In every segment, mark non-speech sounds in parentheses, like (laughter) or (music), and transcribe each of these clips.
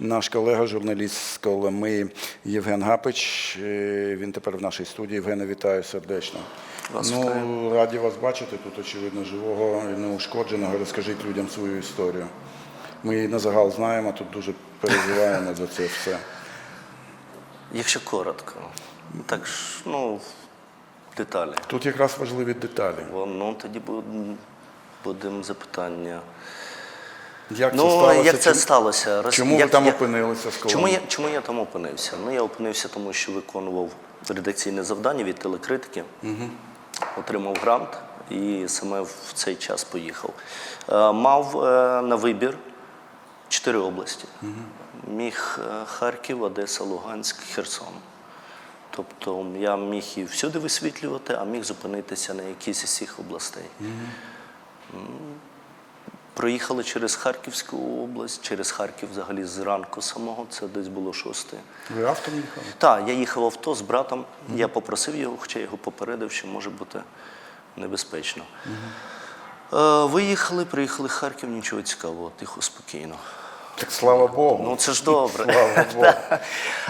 наш колега, журналіст з Коломи Євген Гапич. Е, Він тепер в нашій студії. Євгене, вітаю сердечно. Вас ну, вітаю. раді вас бачити тут, очевидно, живого і неушкодженого. Розкажіть людям свою історію. Ми її на загал знаємо, тут дуже переживаємо за це все. Якщо коротко, так ж, ну, деталі. Тут якраз важливі деталі. Бо, Ну, тоді будемо запитання. Як це Ну, сталося? як це Чому- сталося? Роз- Чому ви там як- опинилися Чому я, чому я там опинився? Ну, я опинився, тому що виконував редакційне завдання від телекритики, отримав грант і саме в цей час поїхав. Е, Мав е, на вибір чотири області. Міг е, Харків, Одеса, Луганськ, Херсон. Тобто я міг і всюди висвітлювати, а міг зупинитися на якійсь із цих областей. М, Проїхали через Харківську область, через Харків взагалі зранку самого, це десь було шосте. Ви автом їхали? Так, я їхав в авто з братом, я попросив його, хоча його попередив, що може бути небезпечно. Е, Виїхали, приїхали в Харків, нічого цікавого, тихо, спокійно. Так слава Богу. Ну це ж добре. (laughs) Слава (laughs) Богу.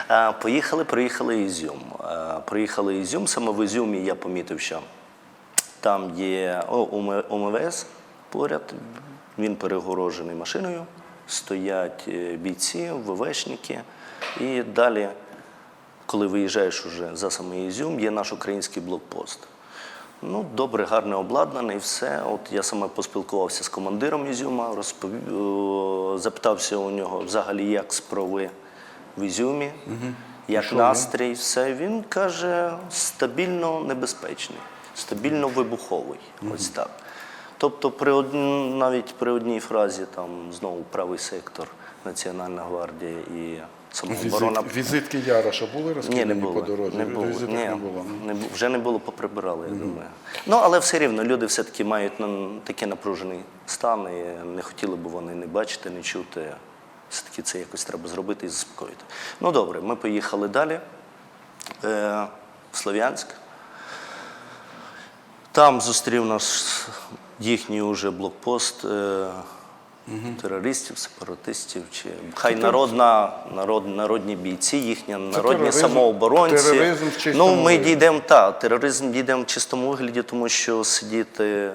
А, Поїхали, приїхали Ізюм. А, Приїхали Ізюм. Саме в Ізюмі я помітив, що там є о, ОМВС поряд, він перегорожений машиною, стоять е, бійці, ВВшники. І далі, коли виїжджаєш уже за самий Ізюм, є наш український блокпост. Ну, добре, гарне обладнане і все. От я саме поспілкувався з командиром Ізюма, розповів, о, запитався у нього взагалі, як справи в Ізюмі, як що він? настрій, все. Він каже, стабільно небезпечний, стабільно вибуховий. Ось так. Тобто, при од... навіть при одній фразі там знову правий сектор, Національна гвардія і самооборона. Візит, візитки Яроша були розкидані Ні, не було. по дорозі? Не було. Візиток Ні, не було. не вже не було, поприбирали, я думаю. Ну, але все рівно люди все-таки мають такий напружений стан, і не хотіли б вони не бачити, не чути. Все-таки це якось треба зробити і заспокоїти. Ну добре, ми поїхали далі е, в Слов'янськ. Там зустрів нас їхній уже блокпост е, терористів, сепаратистів, чи хай народна, народ, народні бійці, їхні народні тероризм- самооборонці. тероризм в чистому ну, ми вигляді. дійдемо, так, тероризм дійдемо в чистому вигляді, тому що сидіти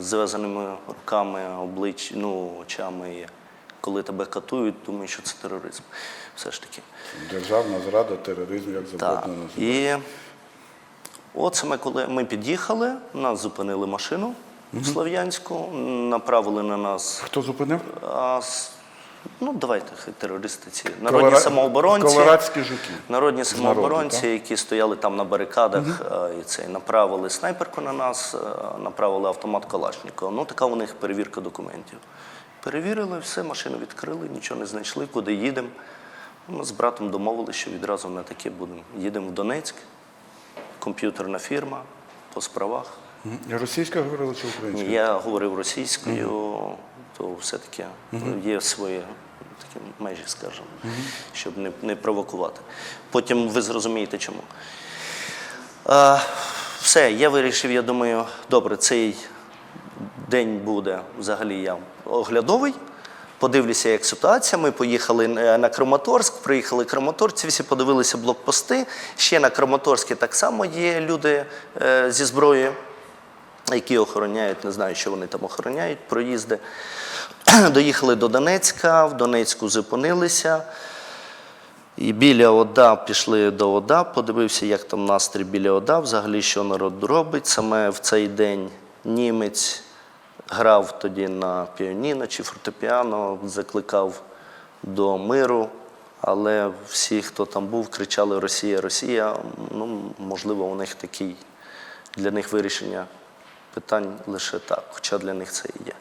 з зв'язаними руками, облич, ну, очами, і коли тебе катують, думаю, що це тероризм. Все ж таки. Державна зрада, тероризм, як Так. завгодно називати. І от саме коли ми під'їхали, нас зупинили машину в Слов'янську, направили на нас. Хто зупинив? А, ну, давайте, терористи ці. Народні Колора- самооборонці. Колорадські жуки. Народні народу, самооборонці, так? які стояли там на барикадах, е, і це направили снайперку на нас, направили автомат Калашникова. Ну, така у них перевірка документів. Перевірили, все, машину відкрили, нічого не знайшли, куди їдемо. Ми з братом домовилися, що відразу на таке будемо. Їдемо в Донецьк, комп'ютерна фірма по справах. Мгм. Російська говорила чи українська? Я говорив російською, то все-таки є свої такі межі, скажімо, щоб не, не провокувати. Потім ви зрозумієте, чому. А, все, я вирішив, я думаю, добре, цей день буде взагалі я оглядовий. Подивлюся, як ситуація. Ми поїхали е, на Краматорськ, приїхали Краматорці, всі подивилися блокпости. Ще на Краматорській так само є люди е, зі зброєю, які охороняють, не знаю, що вони там охороняють, проїзди. (clears throat) Доїхали до Донецька, в Донецьку зупинилися. І біля ОДА пішли до ОДА, подивився, як там настрій біля ОДА, взагалі, що народ робить. Саме в цей день німець грав тоді на піаніно чи фортепіано, закликав до миру. Але всі, хто там був, кричали Росія, Росія. Ну, можливо, у них такий для них вирішення питань лише так, хоча для них це і є.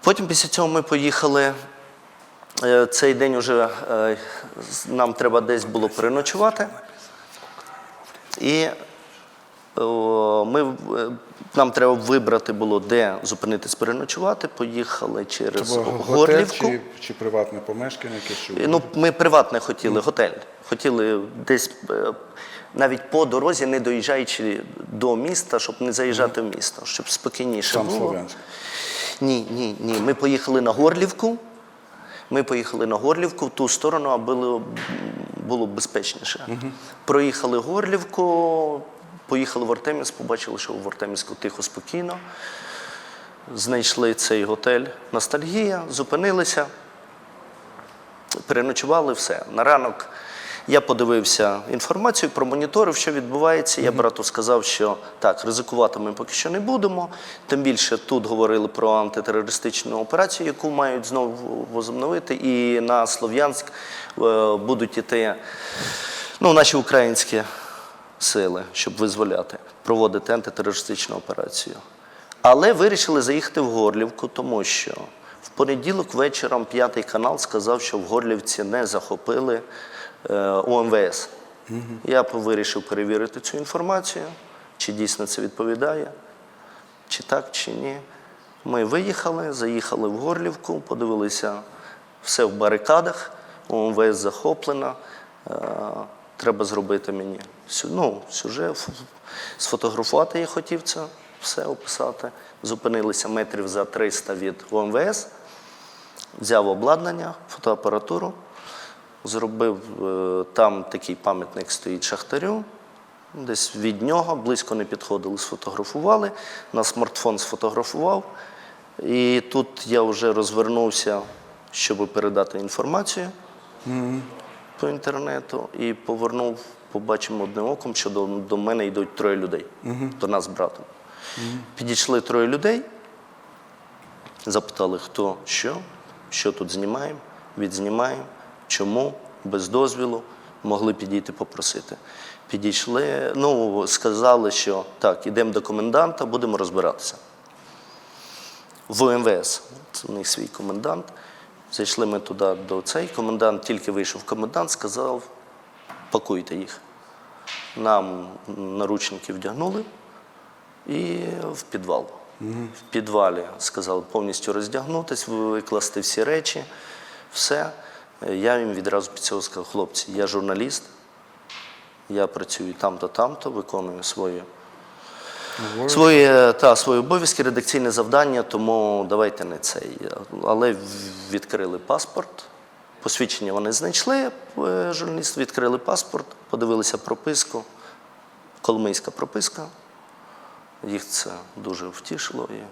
Потім після цього ми поїхали. Е, Цей день вже нам треба десь було переночувати. І ми, е, нам треба вибрати було, де зупинитись переночувати. Поїхали через готель Горлівку. чи, чи приватне помешкання? Яке, що Ну, ми приватне хотіли, готель. Хотіли десь е, навіть по дорозі, не доїжджаючи до міста, щоб не заїжджати в місто, щоб спокійніше Сам було. Слов'янськ. Ні, ні, ні. Ми поїхали на Горлівку. Ми поїхали на Горлівку в ту сторону, аби було, було безпечніше. Проїхали Горлівку, поїхали в Артемівськ, побачили, що в Артемівську тихо, спокійно. Знайшли цей готель Ностальгія, зупинилися, переночували все. На ранок я подивився інформацію, промоніторив, що відбувається. Я брату сказав, що так, ризикувати ми поки що не будемо. Тим більше тут говорили про антитерористичну операцію, яку мають знову возобновити. І на Слов'янськ е, будуть іти ну, наші українські сили, щоб визволяти, проводити антитерористичну операцію. Але вирішили заїхати в Горлівку, тому що в понеділок вечором п'ятий канал сказав, що в Горлівці не захопили е, УМВС. Я вирішив перевірити цю інформацію, чи дійсно це відповідає, чи так, чи ні. Ми виїхали, заїхали в Горлівку, подивилися все в барикадах, УМВС захоплено. Треба зробити мені ну, сюжет, сфотографувати я хотів це, все описати. Зупинилися метрів за 300 від ОМВС, взяв обладнання, фотоапаратуру, зробив е, там такий пам'ятник стоїть шахтарю. Десь від нього близько не підходили, сфотографували. На смартфон сфотографував. І тут я вже розвернувся, щоб передати інформацію по інтернету і повернув, побачимо одним оком, що до, до мене йдуть троє людей, до нас з братом. Підійшли троє людей, запитали, хто що, що тут знімаємо, відзнімаємо, чому, без дозвілу, могли підійти попросити. Підійшли, ну, сказали, що так, ідемо до коменданта, будемо розбиратися. В МВС, це у них свій комендант. Зайшли ми туди до цей комендант, тільки вийшов комендант, сказав, пакуйте їх. Нам наручники вдягнули і в підвал. В підвалі сказали повністю роздягнутися, викласти всі речі, все. Я їм відразу під цього сказав, хлопці, я журналіст, я працюю там-то, там-то, виконую свої Свої, та, свої обов'язки, редакційне завдання, тому давайте не цей. Але відкрили паспорт. Посвідчення вони знайшли, е, журналісти відкрили паспорт, подивилися прописку, коломийська прописка. Їх це дуже втішило і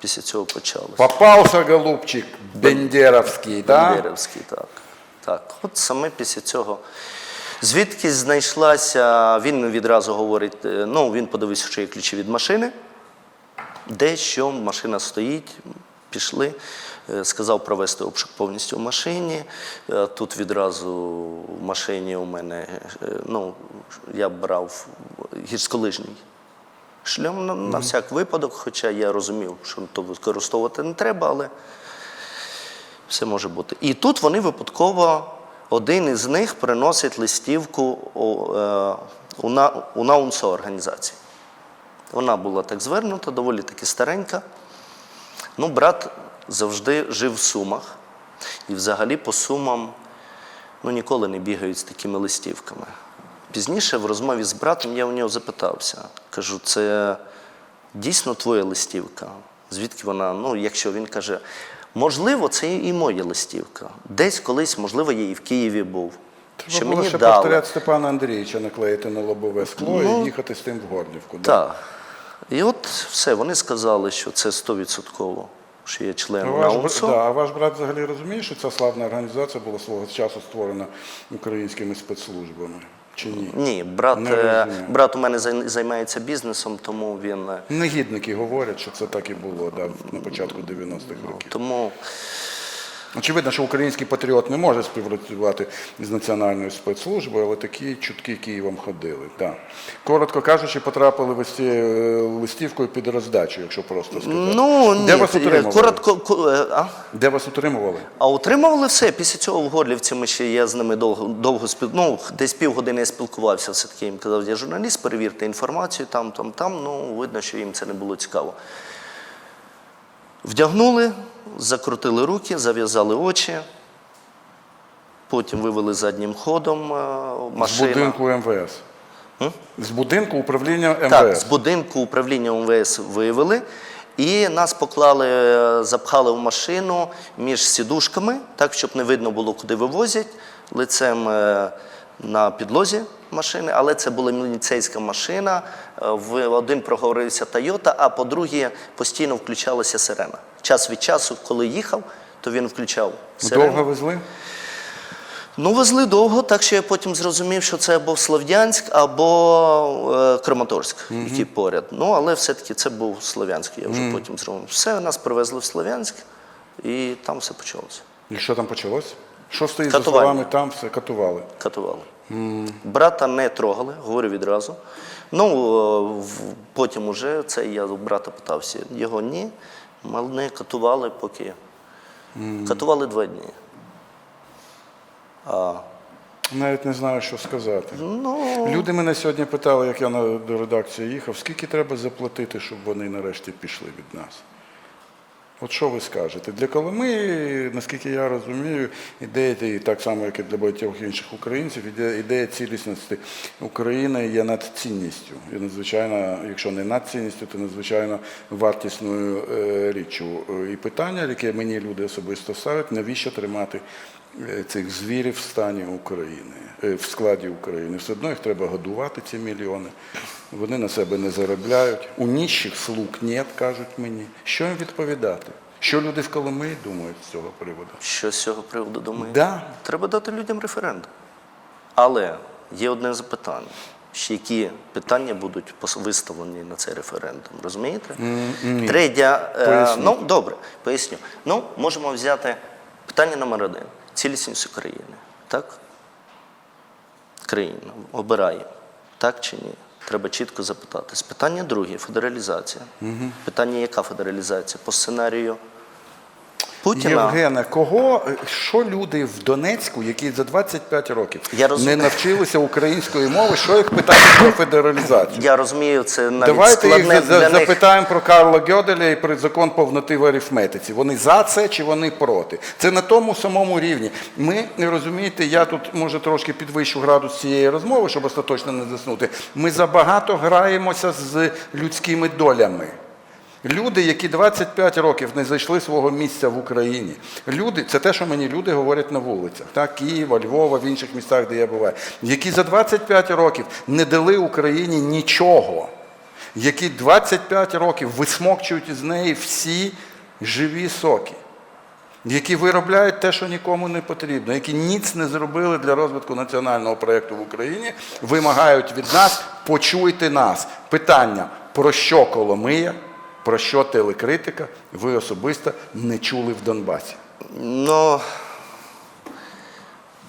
після цього почалося. Попався голубчик Бендеровський, так? Бандерівський, так. так. От саме після цього. Звідки знайшлася, він відразу говорить, е, ну він подивився, що є ключі від машини, де що машина стоїть, пішли. е, Сказав провести обшук повністю в машині. Е, Тут відразу в машині у мене, ну, я брав гірськолижній шльом на, на всяк випадок, хоча я розумів, що то використовувати не треба, але все може бути. І тут вони випадково, один із них приносить листівку у, е, у наунсо організації. Вона була так звернута, доволі таки старенька. Ну, брат завжди жив в Сумах. І взагалі по Сумам ну, ніколи не бігають з такими листівками. Пізніше в розмові з братом я у нього запитався. Кажу, це дійсно твоя листівка? Звідки вона? Ну, якщо він каже, можливо, це і моя листівка. Десь колись, можливо, я і в Києві був. Треба що було мені ще дали. повторяти Степана Андрійовича наклеїти на лобове скло Ну, і їхати з тим в Горлівку. да? Так. І от все, вони сказали, що це стовідсотково, що я А член ваш, НАУНСО. да, а ваш брат взагалі розуміє, що ця славна організація була свого часу створена українськими спецслужбами? Чи ні? Ні, брат, е, брат у мене займається бізнесом, тому він. е, Негідники говорять, що це так і було да, на початку 90-х років. Тому Очевидно, що український патріот не може співпрацювати з національною спецслужбою, але такі чутки Києвом ходили. Да. Коротко кажучи, потрапили листі, листівкою під роздачу, якщо просто сказати. ну Де ні, вас утримували? коротко. е, А? Де вас утримували? А утримували все. Після цього в Горлівці ми ще я з ними довго довго спіл... ну, десь півгодини я спілкувався. Все таки їм казав, я журналіст, перевірте інформацію там, там, там. Ну видно, що їм це не було цікаво. Вдягнули, закрутили руки, зав'язали очі. Потім вивели заднім ходом е, З будинку МВС. З будинку управління МВС. Так, з будинку управління МВС вивели І нас поклали, е, запхали в машину між сідушками, так, щоб не видно було, куди вивозять, лицем е, на підлозі машини, але це була міліцейська машина. Е, В один проговорився Тойота, а по-друге, постійно включалася сирена. Час від часу, коли їхав, то він включав сирену. Довго везли? Ну, везли довго, так що я потім зрозумів, що це або Слов'янськ, або е, Краматорськ, які поряд. Ну, але все-таки це був Слов'янськ, я вже потім зрозумів. Все, нас привезли в Слов'янськ, і там все почалося. І що там почалось? Що стоїть за Катування. словами там, все катували. Катували. Брата не трогали, говорю відразу. Ну, е, в- потім уже це я у брата питався. Його ні, мене катували поки. Катували два дні. А, Навіть не знаю, що сказати. ну, Люди мене сьогодні питали, як я на, до редакції їхав, скільки треба заплатити, щоб вони нарешті пішли від нас. От що ви скажете? Для Коломи, наскільки я розумію, ідея, так само, як і для багатьох інших українців, ідея, цілісності України є надцінністю. І надзвичайно, якщо не надцінністю, то надзвичайно вартісною е, річчю. І питання, яке мені люди особисто ставлять, навіщо тримати цих звірів в стані України, е, в складі України. Все одно їх треба годувати, ці мільйони. Вони на себе не заробляють. У ніщих слуг нет, кажуть мені. Що їм відповідати? Що люди в Коломиї думають з цього приводу? що з цього приводу думаєте? Да. Треба дати людям референдум. Але є одне запитання. Ще які питання будуть виставлені на цей референдум, розумієте? ні. Третя, е, ну добре, поясню. Ну, можемо взяти питання номер один. Цілісність України. Так? Країна обирає. Так чи ні? Треба чітко запитатись. Питання друге федералізація. Питання, яка федералізація? По сценарію Путіна. Євгене, кого, що люди в Донецьку, які за 25 років Я розумію. не навчилися української мови, що їх питати про федералізацію? Я розумію, це навіть Давайте їх складне за- для них. запитаємо про Карла Гьоделя і про закон повноти в арифметиці. Вони за це чи вони проти? Це на тому самому рівні. Ми розумієте, я тут може трошки підвищу градус цієї розмови, щоб остаточно не заснути. Ми забагато граємося з людськими долями. Люди, які 25 років не знайшли свого місця в Україні. Люди, це те, що мені люди говорять на вулицях, так, Києва, Львова, в інших містах, де я буваю, які за 25 років не дали Україні нічого, які 25 років висмокчують із неї всі живі соки, які виробляють те, що нікому не потрібно, які ніц не зробили для розвитку національного проєкту в Україні, вимагають від нас почуйте нас. Питання, про що Коломия, про що телекритика, ви особисто не чули в Донбасі. Ну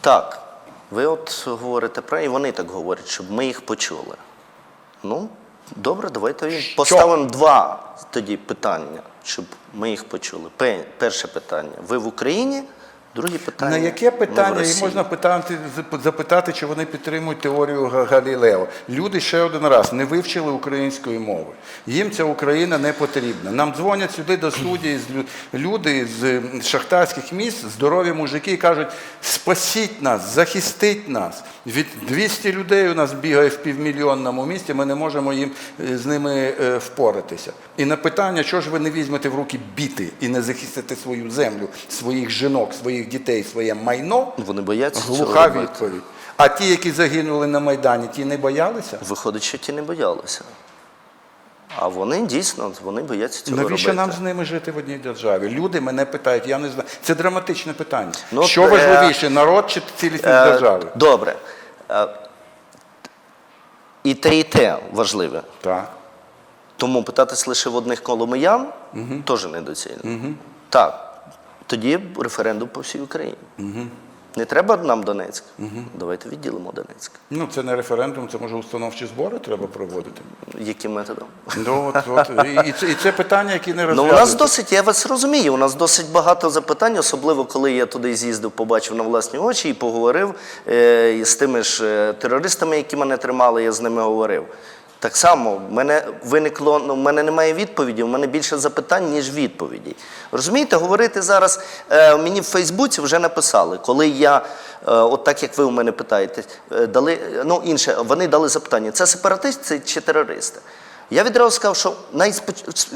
так, ви от говорите про і вони так говорять, щоб ми їх почули. Ну, добре, давайте що? поставимо два тоді питання, щоб ми їх почули. Перше питання. Ви в Україні? Друге питання. На яке питання і можна питати, запитати, чи вони підтримують теорію Галілео? Люди ще один раз не вивчили української мови. Їм ця Україна не потрібна. Нам дзвонять сюди до студії люди з шахтарських міст, здорові мужики, і кажуть: спасіть нас, захистіть нас. Від 200 людей у нас бігає в півмільйонному місті, ми не можемо їм е, з ними е, впоратися. І на питання, що ж ви не візьмете в руки біти і не захистите свою землю, своїх жінок, своїх дітей, своє майно, Вони бояться глуха робити. відповідь. А ті, які загинули на Майдані, ті не боялися? Виходить, що ті не боялися. А вони дійсно вони бояться цього Навіщо робити. нам з ними жити в одній державі? Люди мене питають, я не знаю. Це драматичне питання. Ну, що е, важливіше, народ чи цілісність Е, держави? Добре. Е, І те, і те важливе. Так. Тому питатись лише в одних коломиян теж недоцільно. Так, тоді референдум по всій Україні. Не треба нам Донецьк. Давайте відділимо Донецьк. Ну, це не референдум, це може установчі збори треба проводити. Яким методом? Ну, от, от, і, і, це, і це питання, які не Ну, у нас досить, я вас розумію, у нас досить багато запитань, особливо коли я туди з'їздив, побачив на власні очі і поговорив е, з тими ж е, терористами, які мене тримали, я з ними говорив. Так само в мене виникло, ну, в мене немає відповіді, в мене більше запитань, ніж відповідей. Розумієте, говорити зараз е, мені в Фейсбуці вже написали, коли я, е, от так як ви у мене питаєте, е, дали, ну інше, вони дали запитання: це сепаратисти чи терористи? Я відразу сказав, що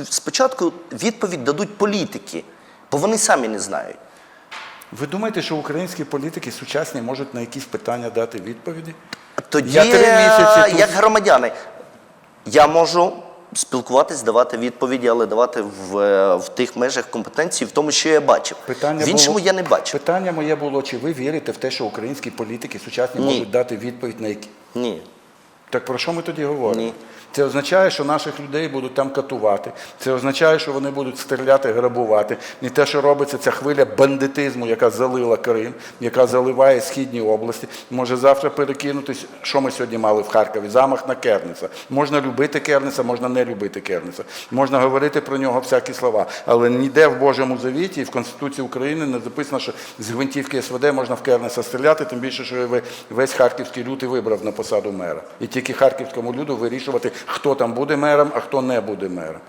спочатку відповідь дадуть політики, бо вони самі не знають. Ви думаєте, що українські політики сучасні можуть на якісь питання дати відповіді? Тоді, Я три місяці е, тут- як громадяни, я можу спілкуватись, давати відповіді, але давати в, е, в тих межах компетенції, в тому, що я бачив. Питання в іншому було- я не бачив. Питання моє було, чи ви вірите в те, що українські політики сучасні Ні. можуть дати відповідь на які. Ні. Так про що ми тоді говоримо? Ні. Це означає, що наших людей будуть там катувати. Це означає, що вони будуть стріляти, грабувати. І те, що робиться, ця хвиля бандитизму, яка залила Крим, яка заливає східні області, може завтра перекинутись, що ми сьогодні мали в Харкові. Замах на Кернеса. Можна любити Кернеса, можна не любити Кернеса. Можна говорити про нього всякі слова. Але ніде в Божому завіті і в Конституції України не записано, що з гвинтівки СВД можна в Кернеса стріляти, тим більше, що весь харківський люд вибрав на посаду мера. І тільки харківському люду вирішувати, хто там буде мером, а хто не буде мером.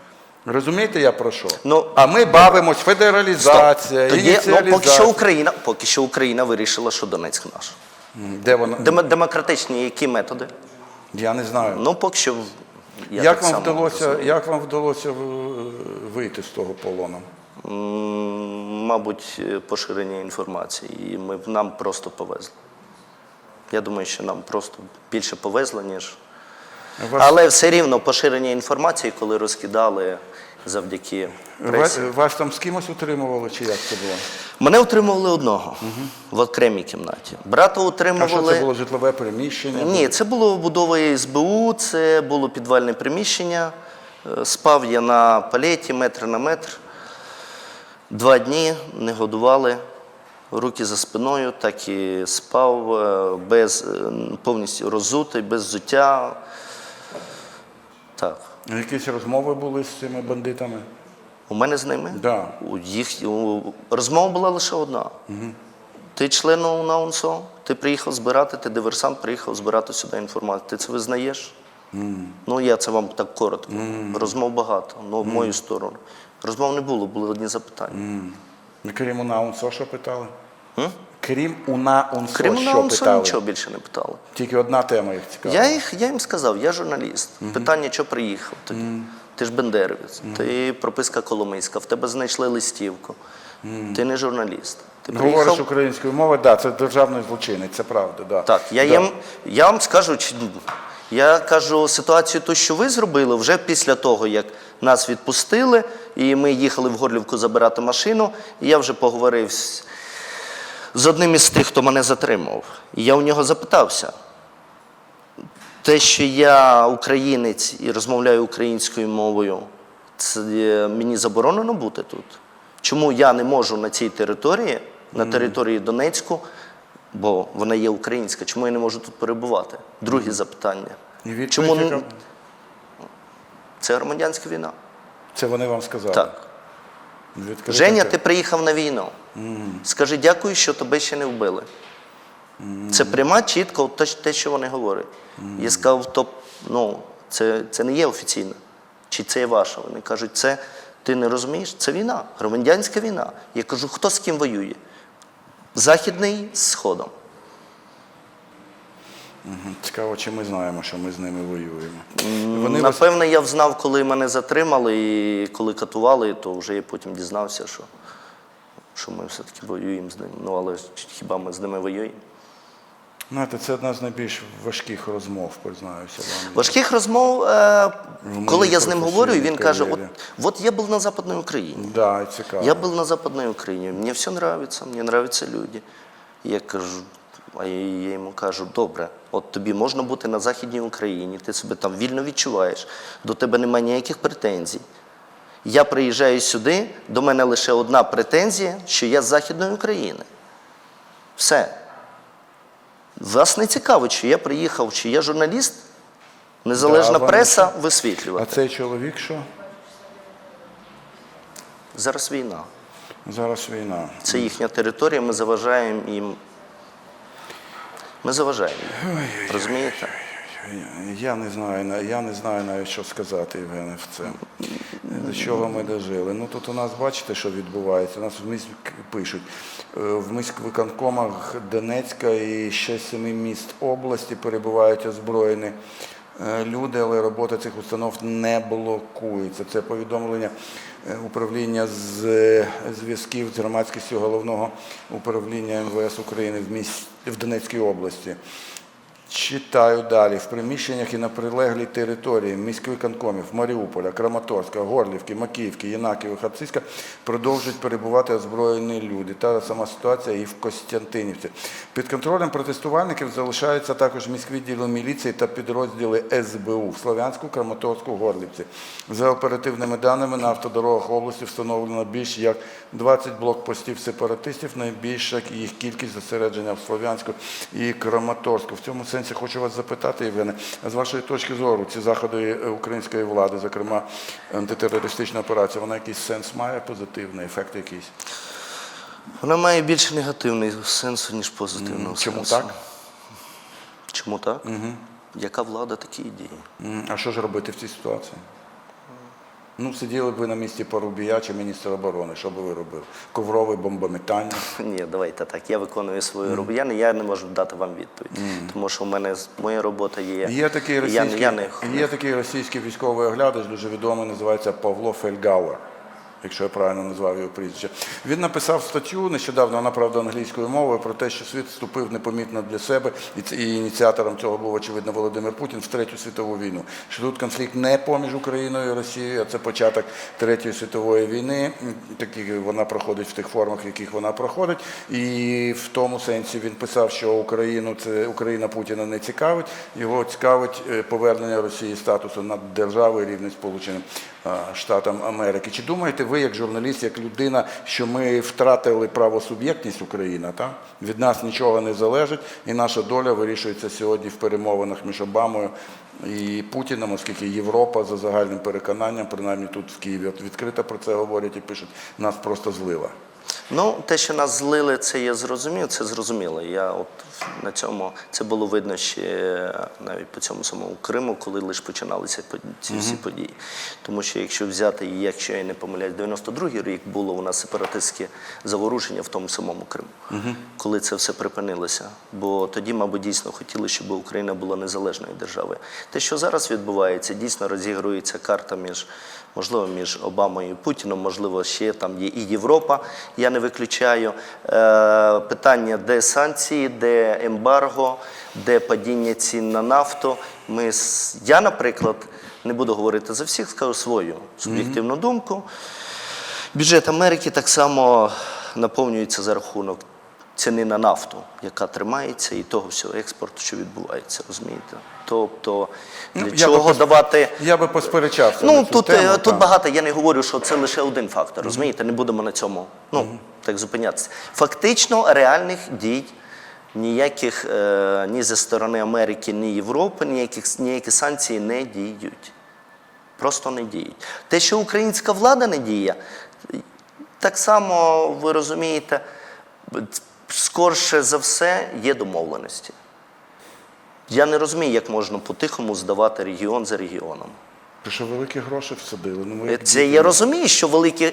Розумієте, я про що? Ну, а ми бавимось федералізація, Тоді, ну, поки що Україна, поки що Україна вирішила, що Донецьк наш. Де вона? Демо- демократичні які методи? Я не знаю. Ну, поки що. Я як, так вам само вдалося, розумію. як вам вдалося в- вийти з того полону? М, Мабуть, поширення інформації. І ми, нам просто повезли. Я думаю, що нам просто більше повезло, ніж. У вас, Але все рівно поширення інформації, коли розкидали завдяки пресі. ва- вас там з кимось утримували, чи як це було? Мене утримували одного в окремій кімнаті. Брата А утримували. що це було житлове приміщення? Ні, це було будова СБУ, це було підвальне приміщення. Е, Спав я на палеті метр на метр. Два дні не годували, руки за спиною, так і спав е, без, е, повністю розутий, без взуття. Так. Якісь розмови були з цими бандитами? У мене з ними? Да. У їх, у, розмова була лише одна. Ти член УНАУНСО, ти приїхав збирати, ти диверсант, приїхав збирати сюди інформацію. Ти це визнаєш? Ну, я це вам так коротко. Розмов багато, ну, в мою сторону. Розмов не було, були одні запитання. І Крім УНА УНСО, що питали? Крім УНА УНСО, Крім що УНАУНСО питали? нічого більше не питали. Тільки одна тема їх цікавила. Я, їх, я їм сказав, я журналіст. Питання, що приїхав тоді. Ти ж бендерівець, ти прописка Коломийська, в тебе знайшли листівку. Ти не журналіст. Ти Говориш українською мовою, да, це державний злочинець, це правда. Да. Так, я, їм, я вам скажу, чи- я кажу ситуацію, ту, що ви зробили, вже після того, як нас відпустили, і ми їхали в Горлівку забирати машину, і я вже поговорив з, з одним із тих, хто мене затримав. І я у нього запитався. Те, що я українець і розмовляю українською мовою, це е, мені заборонено бути тут. Чому я не можу на цій території, на території Донецьку, бо вона є українська, чому я не можу тут перебувати? Друге запитання. І Чому не- яка- це громадянська війна? Це вони вам сказали? Так. Відкрито Женя, ти приїхав на війну. Скажи дякую, що тебе ще не вбили. Це пряма, чітко те, що вони говорять. Я сказав, то, ну, це, це не є офіційно. Чи це є ваше? Вони кажуть, це ти не розумієш? Це війна, громадянська війна. Я кажу, хто з ким воює? Західний з Сходом. Цікаво, чи ми знаємо, що ми з ними воюємо. Вони. Напевно, я взнав, коли мене затримали і коли катували, то вже я потім дізнався, що, що ми все-таки воюємо з ними. Ну, але хіба ми з ними воюємо? Знаєте, це одна з найбільш важких розмов, признаюся вам. Важких розмов, е, коли я з ним говорю, він каже: от, от я був на Западній Україні. Да, цікаво. Я был на Западной Украине, мне все нравится, мне нравятся люди. Я кажу, а я я йому кажу, добре, от тобі можна бути на Західній Україні, ти себе там вільно відчуваєш, до тебе немає ніяких претензій. Я приїжджаю сюди, до мене лише одна претензія, що я з Західної України. Все. Вас не цікаво, чи я приїхав, чи я журналіст, незалежна Да, вам преса А висвітлювати. цей чоловік що? Зараз війна. Зараз війна. Це їхня територія, ми заважаємо їм. Ми заважаємо їм. Розумієте? Я не знаю, я не знаю навіть, що сказати, Євгене, в це. До чого ми дожили. Ну тут у нас бачите, що відбувається. У нас в міськ пишуть е, в міськвиконкомах Донецька і ще семи міст області перебувають озброєні е, люди, але робота цих установ не блокується. Це повідомлення е, управління з зв'язків з громадськістю головного управління МВС України в міс- в Донецькій області. Читаю далі. В приміщеннях і на прилеглій території міськвиконкомів Маріуполя, Краматорська, Горлівки, Макіївки, Єнаківа, Хацизька продовжують перебувати озброєні люди. Та сама ситуація і в Костянтинівці. Під контролем протестувальників залишаються також міськвідділи міліції та підрозділи СБУ в Слов'янську, Краматорську, Горлівці. За оперативними даними на автодорогах області встановлено більш як 20 блокпостів сепаратистів, найбільша їх кількість зосередження в Слов'янську і Краматорську. В цьому сенсі хочу вас запитати, Євгене, з вашої точки зору, ці заходи е, української влади, зокрема антитерористична операція, вона якийсь сенс має позитивний, ефект якийсь? Вона має більше негативний сенсу, ніж позитивного Чому сенсу. так? Чому так? Угу. Яка влада, такі і дії. А що ж робити в цій ситуації? Ну, сиділи б ви на місці Порубія чи міністра оборони, що би ви робили? Коврове бомбометання? (laughs) Ні, давайте так. Я виконую свою роботу. Я не, я не можу дати вам відповідь, тому що в мене моя робота є. Є такий я, я не, є такий російський військовий оглядач, дуже відомий, називається Павло Фельгауер, якщо я правильно назвав його прізвище. Він написав статтю нещодавно, вона правда англійською мовою, про те, що світ вступив непомітно для себе, і ініціатором цього був очевидно Володимир Путін в третю світову війну. Що тут конфлікт не поміж Україною і Росією, а це початок третьої світової війни. Такі вона проходить в тих формах, в яких вона проходить. І в тому сенсі він писав, що Україну це Україна Путіна не цікавить. Його цікавить е, повернення Росії статусу наддержави рівне Сполученим е, Штатам Америки. Чи думаєте ви, як журналіст, як людина, що ми втратили правосуб'єктність Україна? Та? Від нас нічого не залежить, і наша доля вирішується сьогодні в перемовинах між Обамою і Путіним, оскільки Європа за загальним переконанням, принаймні тут в Києві, відкрито про це говорять і пишуть, нас просто злила. Ну, те, що нас злили, це я зрозумів, це зрозуміло. Я от на цьому це було видно ще навіть по цьому самому Криму, коли лише починалися по- ці всі події. Тому що якщо взяти, якщо я не помиляюсь, 92-й рік було у нас сепаратистське заворушення в тому самому Криму, коли це все припинилося. Бо тоді, мабуть, дійсно хотіли, щоб Україна була незалежною державою. Те, що зараз відбувається, дійсно розігрується карта між можливо, між Обамою і Путіном, можливо, ще там є і Європа, я не виключаю. Е, питання, де санкції, де ембарго, де падіння цін на нафту. Ми, я, наприклад, не буду говорити за всіх, скажу свою суб'єктивну думку. Бюджет Америки так само наповнюється за рахунок ціни на нафту, яка тримається, і того всього експорту, що відбувається, розумієте? Тобто, для Ну, я би чого давати. Я би посперечався. на Ну цю тут, тему, е, тут та. багато. Я не говорю, що це лише один фактор. Розумієте, не будемо на цьому ну так зупинятися. Фактично реальних дій. Ніяких е, ні зі сторони Америки, ні Європи, ніяких ніякі санкції не діють. Просто не діють. Те, що українська влада не діє, так само ви розумієте, скорше за все є домовленості. Я не розумію, як можна по-тихому здавати регіон за регіоном. Ти що великі гроші всадили? Ну, ми як Це діти. я розумію, що великі.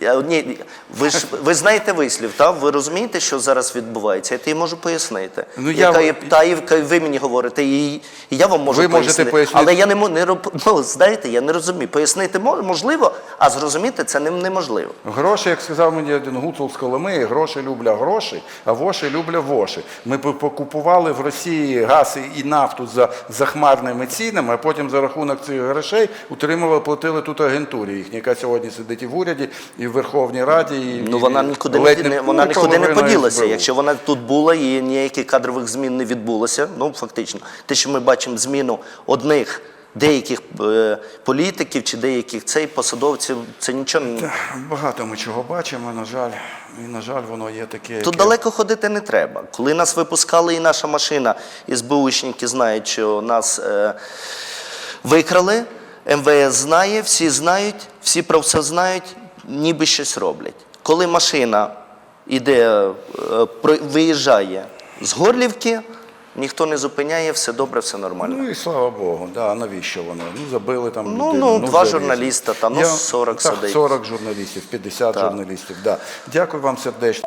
Я- Ні, ви ж ви знаєте вислів, та ви розумієте, що зараз відбувається. Я тобі можу пояснити. Ну, я яка в- є та і яка ви мені говорите, і, і я вам можу Ви можете пояснити. пояснити. Але я не можу не роб- (laughs) ну, знаєте, я не розумію. Пояснити мо- можливо, а зрозуміти це не- неможливо. Гроші, як сказав мені один гуцул з Коломиї, гроші любля гроші, а воші любля воші. Ми б покупували в Росії газ і- і нафту за захмарними цінами, а потім за рахунок цих грошей утримували, платили тут агентурі їхній, яка сьогодні сидить і в уряді, і в Верховній Раді. І, Ну вона нікуди не, не вона нікуди не поділася. Якщо вона тут була і ніяких кадрових змін не відбулося, ну фактично, те, що ми бачимо зміну одних деяких е, політиків чи деяких цей посадовців, це нічого не Багато ми чого бачимо, на жаль, і на жаль, воно є таке. Тут яке- далеко ходити не треба. Коли нас випускали, і наша машина, і СБУшники знають, що нас е, викрали, МВС знає, всі знають, всі про все знають, ніби щось роблять. Коли машина іде, е, виїжджає з Горлівки, ніхто не зупиняє, все добре, все нормально. Ну і слава Богу, да, навіщо воно? Ну, забили там Ну, людину. ну, два завіс. журналіста там, ну, 40 так, 40 журналістів, 50 Так. журналістів, да. Дякую вам сердечно.